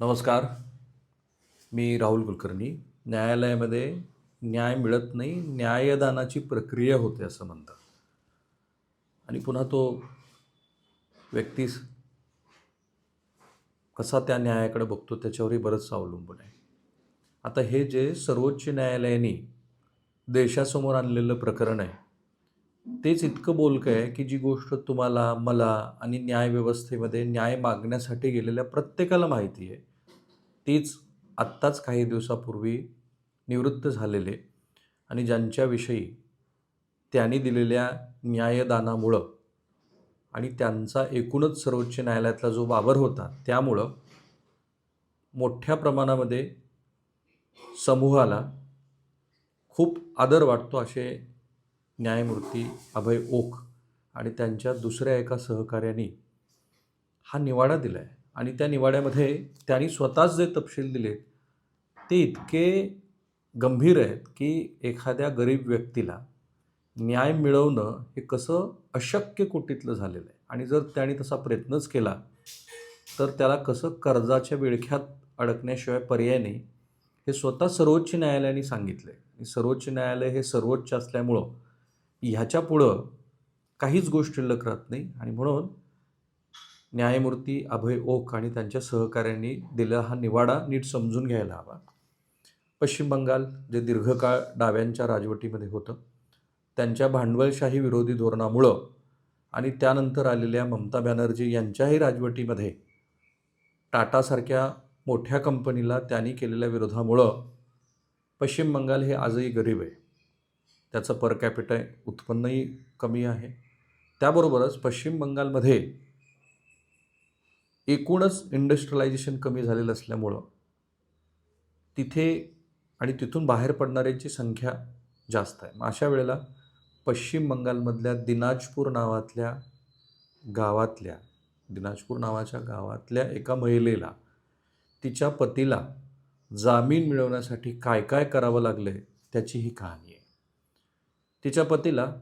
नमस्कार. मी राहुल कुलकर्णी. न्यायालयामध्ये न्याय मिळत नाही न्यायदानाची प्रक्रिया होते असं म्हणतात. आणि पुन्हा तो व्यक्ती कसा त्या न्यायाकडे बघतो त्याच्यावरही बरंच अवलंबून आहे. आता हे जे सर्वोच्च न्यायालयाने देशासमोर आणलेलं प्रकरण आहे तेच इतकं बोलकं आहे की जी गोष्ट तुम्हाला मला आणि न्यायव्यवस्थेमध्ये न्याय मागण्यासाठी गेलेल्या प्रत्येकाला माहिती आहे. तीच आत्ताच काही दिवसापूर्वी निवृत्त झालेले आणि ज्यांच्याविषयी त्यांनी दिलेल्या न्यायदानामुळं आणि त्यांचा एकूणच सर्वोच्च न्यायालयातला जो वावर होता त्यामुळं मोठ्या प्रमाणामध्ये समूहाला खूप आदर वाटतो असे न्यायमूर्ती अभय ओक आणि त्यांच्या दुसऱ्या एका सहकार्याने हा निवाडा दिला आहे आणि त्या निवाड्यामध्ये त्यांनी स्वतःच जे तपशील दिले ते इतके गंभीर आहेत की एखाद्या गरीब व्यक्तीला न्याय मिळवणं हे कसं अशक्य कोटीतलं झालेलं आहे. आणि जर त्याने तसा प्रयत्नच केला तर त्याला कसं कर्जाच्या विळख्यात अडकण्याशिवाय पर्याय नाही हे स्वतः सर्वोच्च न्यायालयाने सांगितलं आहे सर्वोच्च न्यायालय हे सर्वोच्च असल्यामुळं ह्याच्या पुढं काहीच गोष्ट शिल्लक राहत नाही. आणि म्हणून न्यायमूर्ती अभय ओक आणि त्यांच्या सहकाऱ्यांनी दिलेला हा निवाडा नीट समजून घ्यायला हवा. पश्चिम बंगाल जे दीर्घकाळ डाव्यांच्या राजवटीमध्ये होतं त्यांच्या भांडवलशाही विरोधी धोरणामुळं आणि त्यानंतर आलेल्या ममता बॅनर्जी यांच्याही राजवटीमध्ये टाटासारख्या मोठ्या कंपनीला त्यांनी केलेल्या विरोधामुळं पश्चिम बंगाल हे आजही गरीब आहे. त्याचं पर कॅपिटल उत्पन्नही कमी आहे. त्याबरोबरच पश्चिम बंगालमध्ये एकूणच इंडस्ट्रियलायझेशन कमी झालेलं असल्यामुळं तिथे आणि तिथून बाहेर पडणाऱ्यांची संख्या जास्त आहे. मग अशा वेळेला पश्चिम बंगालमधल्या दिनाजपूर नावातल्या गावातल्या दिनाजपूर नावाच्या गावातल्या एका महिलेला तिच्या पतीला जामीन मिळवण्यासाठी काय काय करावं लागलं आहे त्याची ही कहाणी आहे. तिच्या पतीला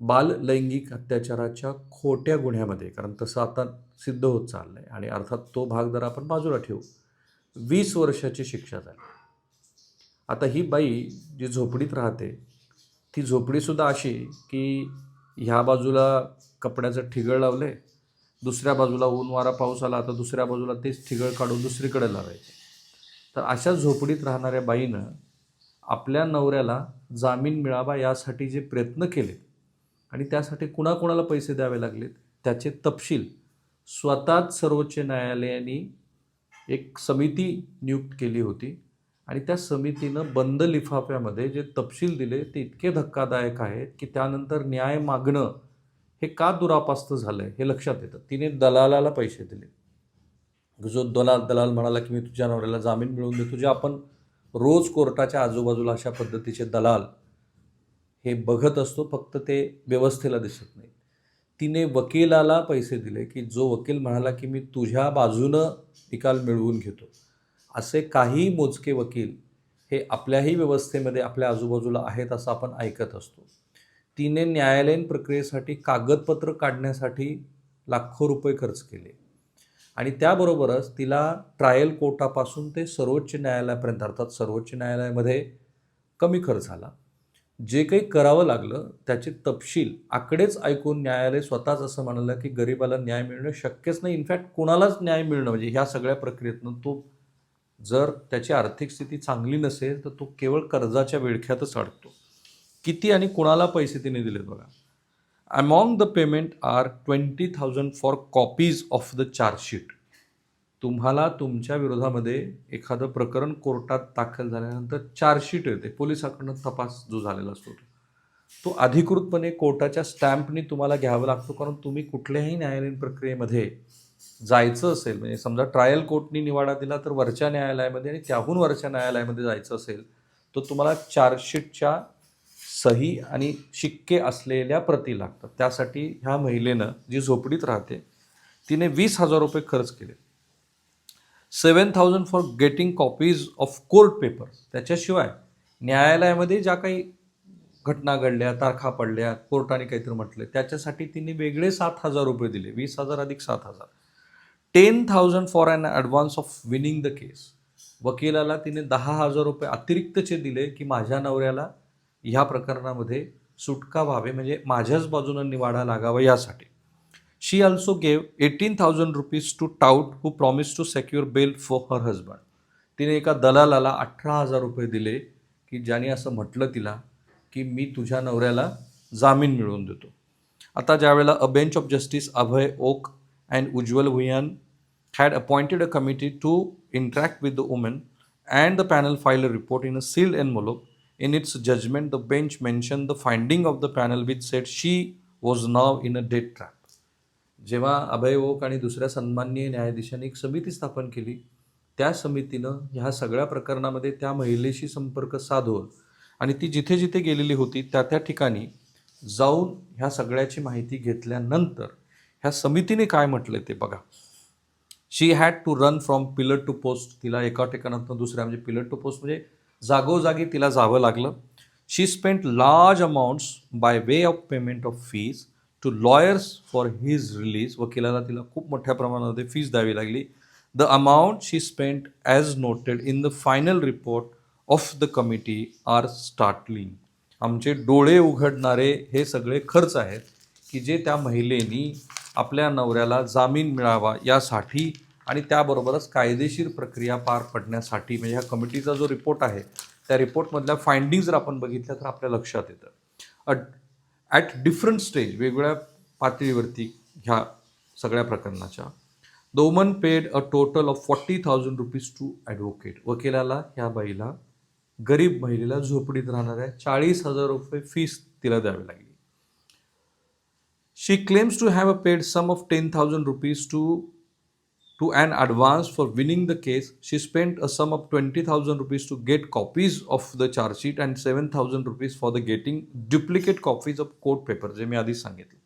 बाल लैंगिक अत्याचाराच्या खोट्या गुन्ह्यामध्ये कारण तसं आता सिद्ध होत चाललं आहे आणि अर्थात तो भाग जर आपण बाजूला ठेवू वीस वर्षाची शिक्षा झाली. आता ही बाई जी झोपडीत राहते ती झोपडीसुद्धा अशी की ह्या बाजूला कपड्याचं ठिगळ लावले दुसऱ्या बाजूला ऊन वारा पाऊस आला तर दुसऱ्या बाजूला तेच ठिगळ काढून दुसरीकडे लावायचे. तर अशा झोपडीत राहणाऱ्या बाईनं आपल्या नवऱ्याला जामीन मिळावा यासाठी जे प्रयत्न केले आणि त्यासाठी कुणाकुणाला पैसे द्यावे लागलेत त्याचे तपशील स्वतःच सर्वोच्च न्यायालयाने एक समिती नियुक्त केली होती. आणि त्या समितीनं बंद लिफाफ्यामध्ये जे तपशील दिले ते इतके धक्कादायक आहेत की त्यानंतर न्याय मागणं हे का दुरापास्त झालं आहे हे लक्षात येतं. तिने दलालाला पैसे दिले. जो दलाल दलाल म्हणाला की मी तुझ्या नवऱ्याला जामीन मिळवून देतो जे आपण रोज कोर्टाच्या आजूबाजूला अशा पद्धतीचे दलाल हे बघत असतो फक्त ते व्यवस्थेला दिसत नाही. तिने वकिलाला पैसे दिले की जो वकील म्हणाला की मी तुझ्या बाजूनं निकाल मिळवून घेतो. असे काही मोजके वकील हे आपल्याही व्यवस्थेमध्ये आपल्या आजूबाजूला आहेत असं आपण ऐकत असतो. तिने न्यायालयीन प्रक्रियेसाठी कागदपत्र काढण्यासाठी लाखो रुपये खर्च केले. आणि त्याबरोबरच तिला ट्रायल कोर्टापासून ते सर्वोच्च न्यायालयापर्यंत अर्थात सर्वोच्च न्यायालयामध्ये कमी खर्च झाला. जे काही करावं लागलं त्याचे तपशील आकडेच ऐकून न्यायालय स्वतःच असं म्हणालं की गरिबाला न्याय मिळणं शक्यच नाही. इनफॅक्ट कुणालाच न्याय मिळणं म्हणजे ह्या सगळ्या प्रक्रियेतनं तो जर त्याची आर्थिक स्थिती चांगली नसेल तर तो केवळ कर्जाच्या विळख्यातच अडकतो. किती आणि कुणाला पैसे तिने दिले बघा? Among the payment are twenty thousand for copies of the chargesheet तुम्हाला तुमच्या विरोधामध्ये एखादं प्रकरण कोर्टात दाखल झाल्यानंतर चार्जशीट येते. पोलिसाकडनं तपास जो झालेला असतो तो. तो अधिकृतपणे कोर्टाच्या स्टॅम्पनी तुम्हाला घ्यावा लागतो कारण तुम्ही कुठल्याही न्यायालयीन प्रक्रियेमध्ये जायचं असेल म्हणजे समजा ट्रायल कोर्टनी निवाडा दिला तर वरच्या न्यायालयामध्ये आणि त्याहून वरच्या न्यायालयामध्ये जायचं असेल तर तुम्हाला चार्जशीटच्या सही आणि शिक्के असलेल्या प्रती लागतात. त्यासाठी ह्या महिलेनं जी झोपडीत राहते तिने वीस हजार रुपये खर्च केले seven thousand for getting copies of court paper. त्याच्याशिवाय न्यायालयामध्ये ज्या काही घटना घडल्या तारखा पडल्या कोर्टाने काहीतरी म्हटलं त्याच्यासाठी तिने वेगळे सात हजार रुपये दिले. वीस हजार अधिक सात हजार. Ten thousand for an advance of winning the case. वकिलाला तिने दहा हजार रुपये अतिरिक्तचे दिले की माझ्या नवऱ्याला ह्या प्रकरणामध्ये सुटका व्हावे म्हणजे माझ्याच बाजूनं निवाडा लागावा यासाठी. She also gave eighteen thousand rupees to tout who promise to secure bail for her husband तिने एका दलालाला अठरा हजार रुपये दिले की ज्याने असं म्हटलं तिला की मी तुझ्या नवऱ्याला जामीन मिळवून देतो. आता ज्यावेळेला a bench of justice Abhay Oka and Ujjal Bhuyan had appointed a committee to interact with the women and the panel file report in a sealed envelope in its judgment the bench mention the finding of the panel with said she was now in a debt trap जेव्हा Abhay okay आणि दुसऱ्या सन्माननीय न्यायाधीशांनी एक समिती स्थापन केली त्या समितीनं ह्या सगळ्या प्रकरणामध्ये त्या महिलेशी संपर्क साधून आणि ती जिथे जिथे गेलेली होती त्या त्या ठिकाणी जाऊन ह्या सगळ्याची माहिती घेतल्यानंतर ह्या समितीने काय म्हटलं ते बघा. She had to run from pillar to post तिला एका ठिकाणातून दुसऱ्या म्हणजे पिलर टू पोस्ट म्हणजे जागोजागी तिला जावं लागलं. She spent large amounts by way of payment of fees to lawyers for his release वकिलाला तिला खूप मोठ्या प्रमाणामध्ये फीज द्यावी लागली. The amount she spent as noted in the final report of the committee are startling आमचे डोळे उघडणारे हे सगळे खर्च आहेत की जे त्या महिलेनी आपल्या नवऱ्याला जामीन मिळावा यासाठी आणि त्याबरोबरच कायदेशीर प्रक्रिया पार पडण्यासाठी. म्हणजे ह्या कमिटीचा जो रिपोर्ट आहे त्या रिपोर्टमधल्या फाइंडिंग जर आपण बघितल्या तर आपल्या लक्षात येतं. अट ॲट डिफरंट स्टेज वेगवेगळ्या पातळीवरती ह्या सगळ्या प्रकरणाच्या. The woman paid a total of forty thousand rupees to advocate वकिलाला ह्या बाईला गरीब महिलेला झोपडीत राहणाऱ्या चाळीस हजार रुपये फीस तिला द्यावी लागली. She claims to have paid sum of 10,000 rupees to to an advance for winning the case. She spent a sum of 20,000 rupees to get copies of the charge sheet and 7,000 rupees for the getting duplicate copies of court paper. जे मी आधीच सांगितलं.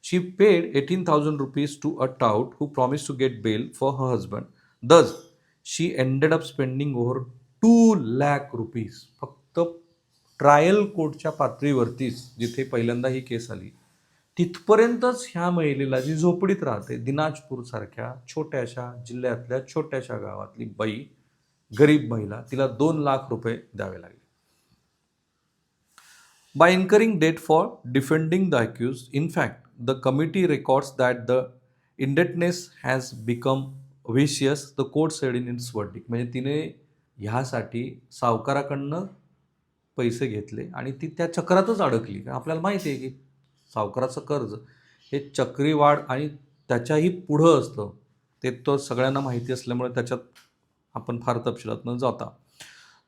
She paid 18,000 rupees to a tout who promised to get bail for her husband. Thus, she ended up spending over 2 lakh rupees. फक्त trial कोर्टच्या पातळीवरतीच जिथे पहिल्यांदा ही केस आली तिथपर्यंतच ह्या महिलेला जी झोपडीत राहते दिनाजपूरसारख्या छोट्याशा जिल्ह्यातल्या छोट्याशा गावातली बाई गरीब महिला तिला दोन लाख रुपये द्यावे लागले. By incurring debt for defending the accused in fact the committee records that the indebtedness has become vicious the court said in its verdict म्हणजे तिने ह्यासाठी सावकाराकडनं पैसे घेतले आणि ती त्या चक्रातच अडकली. आपल्याला माहिती आहे की सावकाराचं कर्ज हे चक्रीवाढ आणि त्याच्याही पुढं असतं ते तो सगळ्यांना माहिती असल्यामुळे त्याच्यात आपण फार तपशिलात न जाता.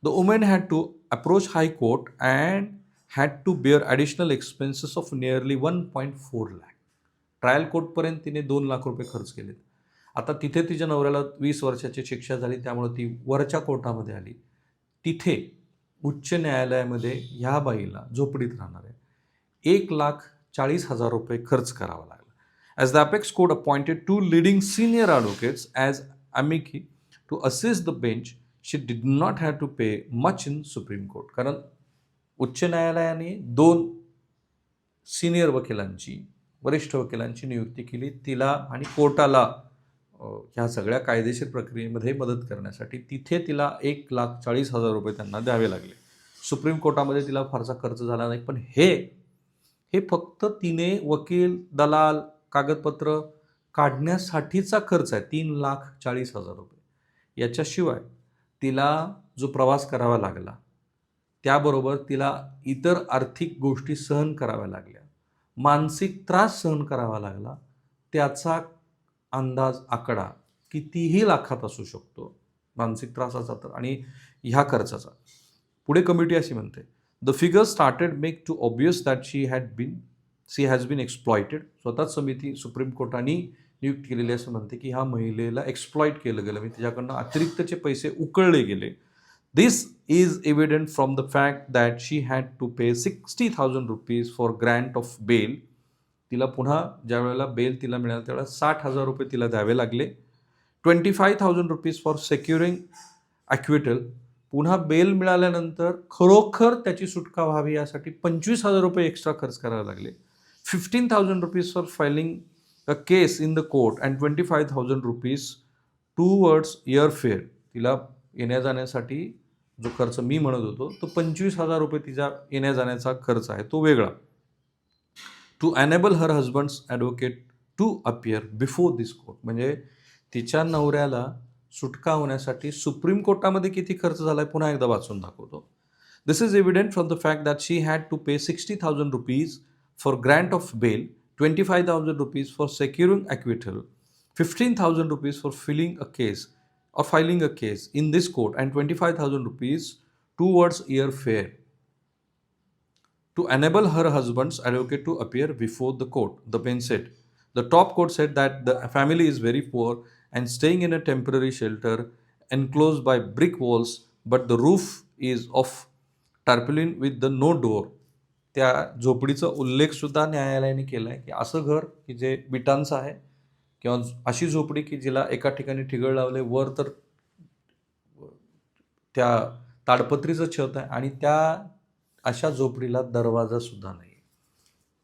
The woman had to approach high court and had to bear additional expenses of nearly one point four lakh trial कोर्टपर्यंत तिने दोन लाख रुपये खर्च केलेत. आता तिथे तिच्या नवऱ्याला वीस वर्षाची शिक्षा झाली त्यामुळे ती वरच्या कोर्टामध्ये आली. तिथे उच्च न्यायालयामध्ये ह्या बाईला झोपडीत राहणार आहे. एक लाख चाळीस हजार रुपये खर्च करावा लागला. As the apex court appointed two leading senior advocates as amici to assist the bench she did not have to pay much in Supreme Court कारण उच्च न्यायालयाने दोन सिनियर वकिलांची वरिष्ठ वकिलांची नियुक्ती केली. तिला आणि कोर्टाला ह्या सगळ्या कायदेशीर प्रक्रियेमध्ये मदत करण्यासाठी तिथे तिला एक लाख चाळीस हजार रुपये त्यांना द्यावे लागले. सुप्रीम कोर्टामध्ये तिला फारसा खर्च झाला नाही पण हे हे फक्त तिने वकील दलाल कागदपत्र काढण्यासाठीचा खर्च आहे. तीन लाख चाळीस हजार रुपये. याच्याशिवाय तिला जो प्रवास करावा लागला त्याबरोबर तिला इतर आर्थिक गोष्टी सहन कराव्या लागल्या मानसिक त्रास सहन करावा लागला त्याचा अंदाज आकडा कितीही लाखात असू शकतो. मानसिक त्रासाचा तर आणि ह्या खर्चाचा. पुढे कमिटी अशी म्हणते the figure started make to obvious that she had been she has been exploited स्वतःच समिती सुप्रीम कोर्टाने नियुक्त केलेली असं म्हणते की ह्या महिलेला एक्सप्लॉईट केलं गेलं. म्हणजे तिच्याकडनं अतिरिक्तचे पैसे उकळले गेले. This is evident from the fact that she had to pay sixty thousand rupees for grant of bail तिला पुन्हा ज्या वेळेला बेल तिला मिळालं त्यावेळेला साठ हजार रुपये तिला द्यावे लागले. Twenty five thousand rupees for securing acquittal पुन्हा बेल मिळाल्यानंतर खरोखर त्याची सुटका व्हावी यासाठी पंचवीस हजार रुपये एक्स्ट्रा खर्च करावे लागले. Fifteen thousand rupees for filing a case in the court and twenty five thousand rupees towards airfare तिला येण्या जाण्यासाठी जो खर्च मी म्हणत होतो तो पंचवीस हजार रुपये तिचा येण्या जाण्याचा खर्च आहे. तो वेगळा. To enable her husband's advocate to appear before this court म्हणजे तिच्या नवऱ्याला सुटका होण्यासाठी सुप्रीम कोर्टामध्ये किती खर्च झाला आहे पुन्हा एकदा वाचून दाखवतो this is evident from the fact that she had to pay sixty thousand rupees for grant of bail twenty five thousand rupees for securing acquittal fifteen thousand rupees for filing a case or filing a case in this court and 25,000 rupees towards year fare to enable her husband's advocate to appear before the court, the bench said. The top court said that the family is very poor and staying in a temporary shelter enclosed by brick walls, but the roof is of tarpaulin with the no door. त्या झोपडीचा उल्लेखसुद्धा न्यायालयाने केला आहे की असं घर की जे विटांचं आहे किंवा अशी झोपडी की जिला एका ठिकाणी ठिगळ लावले वर तर त्या ताडपत्रीचं छत आहे आणि त्या अशा झोपडीला दरवाजासुद्धा नाही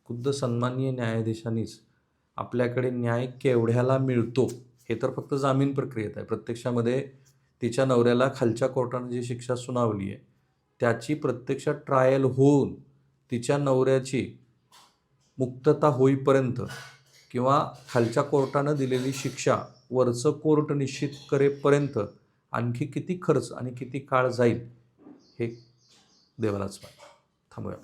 खुद्द सन्माननीय न्यायाधीशांनीच आपल्याकडे न्याय केवढ्याला मिळतो हे तर फक्त जामीन प्रक्रियेत आहे. प्रत्यक्षामध्ये तिच्या नवऱ्याला खालच्या कोर्टाने जी शिक्षा सुनावली आहे त्याची प्रत्यक्षात ट्रायल होऊन तिच्या नवऱ्याची मुक्तता होईपर्यंत किंवा खालच्या कोर्टानं दिलेली शिक्षा वरचं कोर्ट निश्चित करेपर्यंत आणखी किती खर्च आणि किती काळ जाईल हे देवालाच माहिती थांबूया.